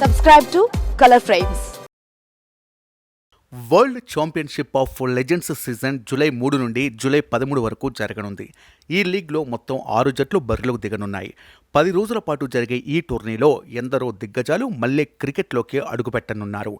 Subscribe to Colour Frames world championship of legends season July మూడు నుండి July పదమూడు వరకు జరగనుంది. ఈ లీగ్లో మొత్తం ఆరు జట్లు బరిలోకి దిగనున్నాయి. పది రోజుల పాటు జరిగే ఈ టోర్నీలో ఎందరో దిగ్గజాలు మళ్ళీ క్రికెట్లోకి అడుగుపెట్టనున్నారు.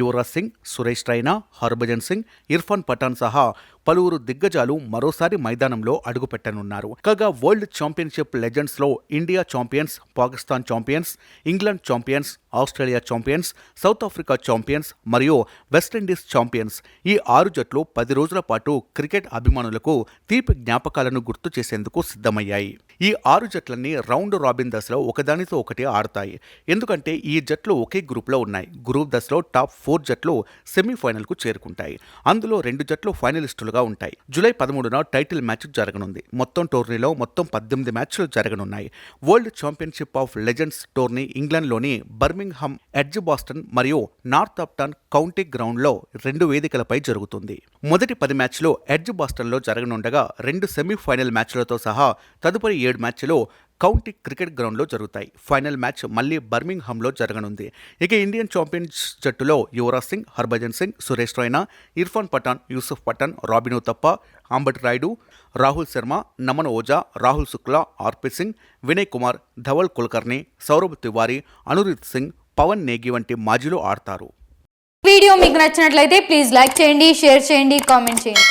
యువరాజ్ సింగ్ సురేష్ రైనా హర్భజన్ సింగ్ ఇర్ఫాన్ పఠాన్ సహా పలువురు దిగ్గజాలు మరోసారి మైదానంలో అడుగుపెట్టనున్నారు. కాగా world championship లెజెండ్స్లో India champions Pakistan champions England champions Australia champions South Africa champions మరియు వెస్టిండీస్ ఛాంపియన్స్ ఈ ఆరు జట్లు పది రోజుల పాటు క్రికెట్ అభిమానులకు తీపి జ్ఞాపకాలను గుర్తు చేసేందుకు సిద్ధమయ్యాయి. ఈ ఆరు జట్లన్నీ రౌండ్ రాబిన్ దశలో ఒకదానితో ఒకటి ఆడతాయి. ఎందుకంటే ఈ జట్లు ఒకే గ్రూప్లో ఉన్నాయి. గ్రూప్ దశలో టాప్ ఫోర్ జట్లు సెమీఫైనల్కు చేరుకుంటాయి. అందులో రెండు జట్లు ఫైనలిస్టులుగా ఉంటాయి. జూలై పదమూడున టైటిల్ మ్యాచ్ జరగనుంది. మొత్తం టోర్నీలో మొత్తం పద్దెనిమిది మ్యాచ్లు జరగనున్నాయి. World championship of legends tourney ఇంగ్లాండ్లోని బర్మింగ్హమ్ ఎడ్జ్ బాస్టన్ మరియు నార్త్ ఆప్టన్ కౌంటీ గ్రౌండ్లో రెండు వేదికలపై జరుగుతుంది. మొదటి పది మ్యాచ్లు ఎడ్జ్ బాస్టన్లో జరగనుండగా రెండు సెమీఫైనల్ మ్యాచ్లతో సహా తదుపరి ఏడు మ్యాచ్లు కౌంటీ క్రికెట్ గ్రౌండ్లో జరుగుతాయి. ఫైనల్ మ్యాచ్ మళ్ళీ బర్మింగ్హామ్లో జరగనుంది. ఇక ఇండియన్ ఛాంపియన్స్ జట్టులో యువరాజ్ సింగ్ హర్భజన్ సింగ్ సురేష్ రైనా ఇర్ఫాన్ పఠాన్ యూసుఫ్ పఠాన్ రాబిన్ ఉతప్ప అంబటి రాయుడు రాహుల్ శర్మ నమన్ ఓజా రాహుల్ శుక్లా ఆర్పి సింగ్ వినయ్ కుమార్ ధవల్ కుల్కర్ని సౌరభ్ తివారీ అనురిత్ సింగ్ పవన్ నేగి వంటి మాజీలు ఆడతారు. వీడియో మీకు నచ్చినట్లయితే ప్లీజ్ లైక్ చేయండి షేర్ చేయండి కామెంట్ చేయండి.